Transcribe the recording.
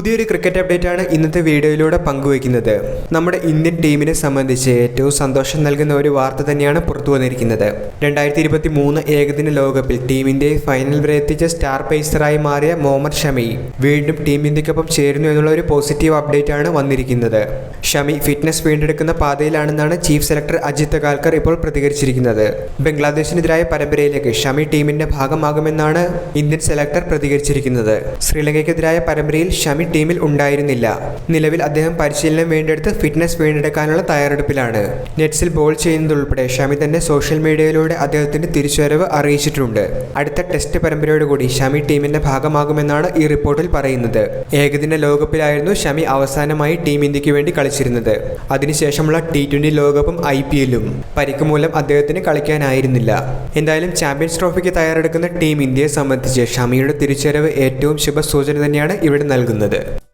പുതിയൊരു cricket update ആണ് ഇന്നത്തെ വീഡിയോയിലൂടെ പങ്കുവയ്ക്കുന്നത്. നമ്മുടെ ഇന്ത്യൻ ടീമിനെ സംബന്ധിച്ച് ഏറ്റവും സന്തോഷം നൽകുന്ന ഒരു വാർത്ത തന്നെയാണ് പുറത്തു വന്നിരിക്കുന്നത്. രണ്ടായിരത്തി ഇരുപത്തി മൂന്ന് ഏകദിന ലോകകപ്പിൽ ടീം ഇന്ത്യയെ ഫൈനൽ വരെ എത്തിച്ച സ്റ്റാർ പേസറായി മാറിയ മുഹമ്മദ് ഷമി വീണ്ടും ടീം ഇന്ത്യക്കൊപ്പം ചേരുന്നു എന്നുള്ള ഒരു പോസിറ്റീവ് അപ്ഡേറ്റ് ആണ് വന്നിരിക്കുന്നത്. ഷമി ഫിറ്റ്നസ് വീണ്ടെടുക്കുന്ന പാതയിലാണെന്നാണ് ചീഫ് സെലക്ടർ അജിത് കാൽക്കർ ഇപ്പോൾ പ്രതികരിച്ചിരിക്കുന്നത്. ബംഗ്ലാദേശിനെതിരായ പരമ്പരയിലേക്ക് ഷമി ടീമിന്റെ ഭാഗമാകുമെന്നാണ് ഇന്ത്യൻ സെലക്ടർ പ്രതികരിച്ചിരിക്കുന്നത്. ശ്രീലങ്കയ്ക്കെതിരായ പരമ്പരയിൽ ഷമി ടീമിൽ ഉണ്ടായിരുന്നില്ല. നിലവിൽ അദ്ദേഹം പരിശീലനം വേണ്ടെടുത്ത് ഫിറ്റ്നസ് വീണ്ടെടുക്കാനുള്ള തയ്യാറെടുപ്പിലാണ്. നെറ്റ്സിൽ ബോൾ ചെയ്യുന്നതുൾപ്പെടെ ഷമി തന്നെ സോഷ്യൽ മീഡിയയിലൂടെ അദ്ദേഹത്തിന്റെ തിരിച്ചുവരവ് അറിയിച്ചിട്ടുണ്ട്. അടുത്ത ടെസ്റ്റ് പരമ്പരയോടുകൂടി ഷമി ടീമിന്റെ ഭാഗമാകുമെന്നാണ് ഈ റിപ്പോർട്ടിൽ പറയുന്നത്. ഏകദിന ലോകകപ്പിലായിരുന്നു ഷമി അവസാനമായി ടീം ഇന്ത്യയ്ക്ക് വേണ്ടി കളിച്ചിരുന്നത്. അതിനുശേഷമുള്ള ടി ട്വന്റി ലോകകപ്പും ഐ പി എല്ലും പരിക്ക് മൂലം അദ്ദേഹത്തിന് കളിക്കാനായിരുന്നില്ല. എന്തായാലും ചാമ്പ്യൻസ് ട്രോഫിക്ക് തയ്യാറെടുക്കുന്ന ടീം ഇന്ത്യയെ സംബന്ധിച്ച് ഷമിയുടെ തിരിച്ചുവരവ് ഏറ്റവും ശുഭസൂചന തന്നെയാണ് ഇവിടെ നൽകുന്നത്. Понимаете?